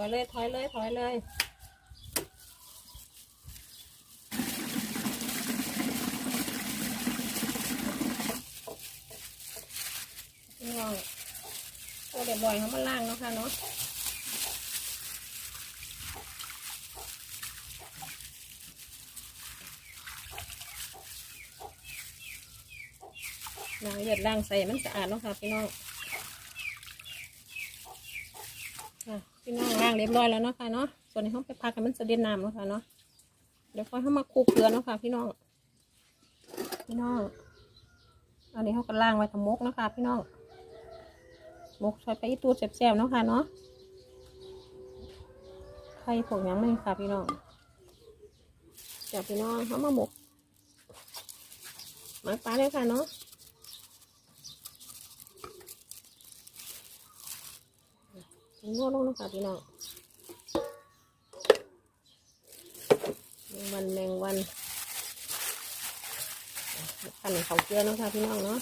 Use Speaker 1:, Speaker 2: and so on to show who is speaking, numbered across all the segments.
Speaker 1: ถอยเลยถอยเลยถอยเลยพี่น้องโอ้เดี๋ยวบ่อยเขามาล่างเนาะค่ะเนาะล้างเลือดล้างใส่มันสะอาดเนาะค่ะพี่น้อง ค่ะ พี่น้องล้างเรียบร้อยแล้วเนาะค่ะเนาะ ส่วนนี้เขาไปพักให้มันจะเด็จน้ำเนาะค่ะเนาะ เดี๋ยวค่อยเข้ามาคลุกเกลือเนาะค่ะ พี่น้อง พี่น้อง อันนี้เขาก็ล้างไว้ทำมกเนาะค่ะ พี่น้องมกใส่ไปอีตูดแซ่บๆเนาะค่ะเนาะไข่ผงยังไม่ค่ะ พี่น้องเดี๋ยวพี่น้องเขามาหมกหมักปลาเลยค่ะเนาะ นวดลงนะคะพี่น้องแมงวันแมงวันขันเขาเกลือนะคะพี่น้องเนาะ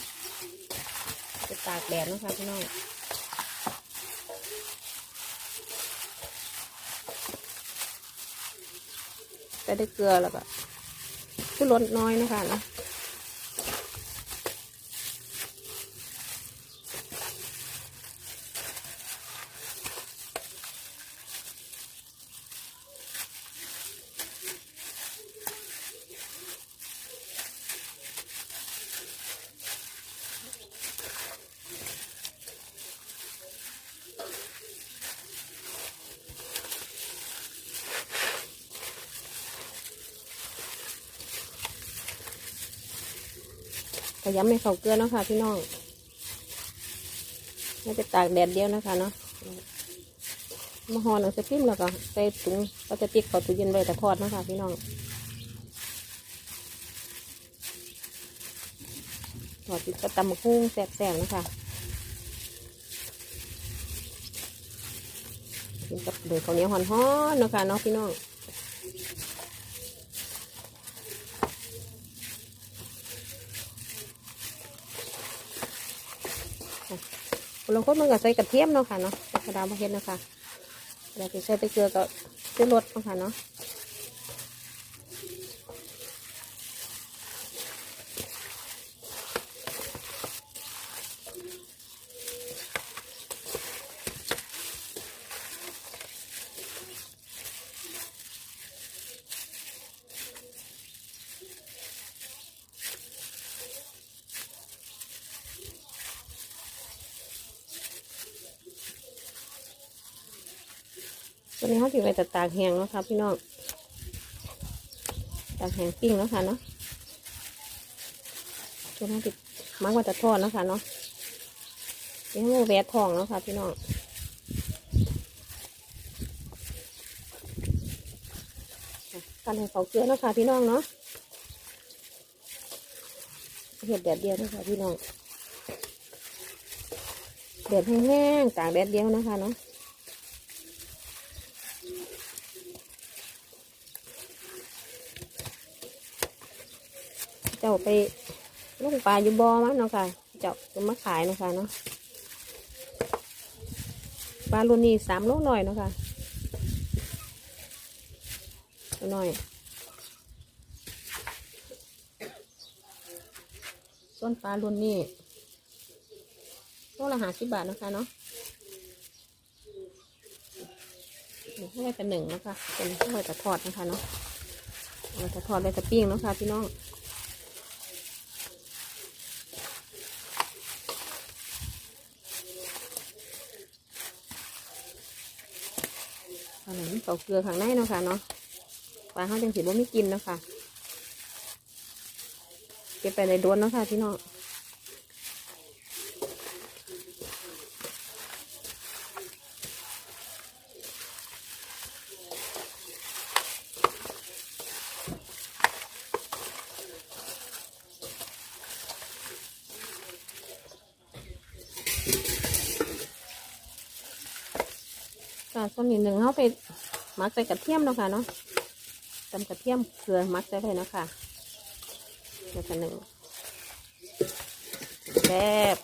Speaker 1: จะตากแดดนะคะพี่น้องแต่ได้เกลือแล้วก็คือลดน้อยนะคะนะ ขยำให้เขาเกลือเนาะค่ะ พี่น้องไม่ไปตากแดดเดียวนะคะเนาะมาห่อหนังสติ๊มแล้วก็ใส่ถุงก็จะติดเขาตู้เย็นไว้แต่ทอดนะคะพี่น้องทอดติดกระตำมะกุ้งแซ่บๆนะคะกินกับเดือดข้าวเหนียวหอนๆเนาะคะเนาะพี่น้อง บางคนมันก็ใส่กระเทียมเนาะค่ะเนาะกระดาษมาเห็นเนาะคะแล้วก็ใส่ไปเกลือก็จะลดเนาะค่ะเนาะ ตัวนี้เขาถือไปแต่ตากแห้งเนาะค่ะพี่น้องตากแห้งปิ้งเนาะค่ะเนาะตัวนี้ติดมักว่าจะทอดเนาะค่ะเนาะนี่เขาแวะทองเนาะค่ะพี่น้องกันให้เขาเกลือเนาะค่ะพี่น้องเนาะเห็ดแดดเดียวนะคะพี่น้องแดดแห้งๆตากแดดเดียวนะคะเนาะ จ้าไปลูกปลาอยู่บ่อมั้งเนาะค่ะ เจ้าจะมาขายเนาะค่ะเนาะปลารุ่นนี้สามโลหน่อยเนาะค่ะหน่อย ต้นปลารุ่นนี้โลละหาสิบบาทเนาะคะเนาะเดี๋ยวให้แต่หนึ่งนะคะเป็นให้แต่ทอดนะคะเนาะเราจะทอดไว้จะปิ้งนะคะพี่น้อง อันนี้เขาเกลือข้างในเนาะค่ะเนาะปลาเขาจังสีบ่ไม่กินเนาะค่ะเก็บไปในดวนเนาะค่ะพี่น้อง ค่ะส่วนนี้หนึ่งเขาไปมักใส่กระเทียมเนาะค่ะเนาะตำกระเทียมเกลือมักใส่เลยเนาะค่ะแล้วก็หนึ่งแซ่บ